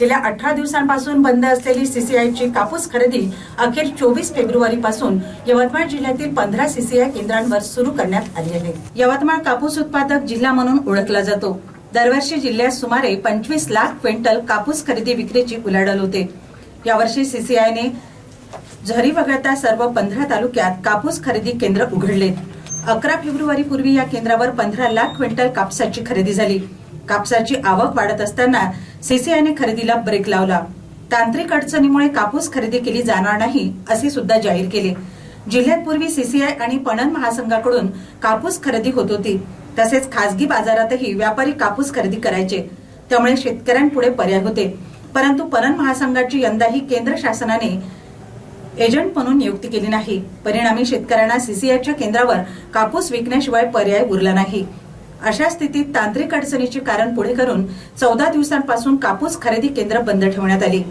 गेल्या अठरा दिवसांपासून बंद असलेली सीसीआयची कापूस खरेदी अखेर चोवीस फेब्रुवारी पासून यवतमाळ जिल्ह्यातील पंधरा सीसीआय केंद्रांवर सुरू करण्यात आली आहे. यवतमाळ कापूस उत्पादक जिल्हा म्हणून ओळखला जातो. दरवर्षी जिल्ह्यात सुमारे पंचवीस लाख क्विंटल कापूस खरेदी विक्रीची उलाढाल होते. यावर्षी सीसीआयने झरी वगळता सर्व पंधरा तालुक्यात कापूस खरेदी केंद्र उघडले अकरा फेब्रुवारी पूर्वी या केंद्रावर पंधरा लाख क्विंटल कापसाची खरेदी झाली. कापसाची आवक वाढत असताना सीसीआयने खरेदीला ब्रेक लावला. तांत्रिक अडचणीमुळे कापूस खरेदी केली जाणार नाही असे सुद्धा जाहीर केले. जिल्ह्यात पूर्वी सीसीआय आणि पणन महासंघाकडून कापूस खरेदी होत होती. तसेच खासगी बाजारातही व्यापारी कापूस खरेदी करायचे. त्यामुळे शेतकऱ्यांपुढे पर्याय होते. परंतु पणन महासंघाची यंदाही केंद्र शासनाने एजंट म्हणून नियुक्ती केली नाही. परिणामी शेतकऱ्यांना सीसीआयच्या केंद्रावर कापूस विकण्याशिवाय पर्याय उरला नाही. अशा स्थितीत तांत्रिक अडचणीचे कारण पुढे करून चौदा दिवसांपासून कापूस खरेदी केंद्र बंद ठेवण्यात आली.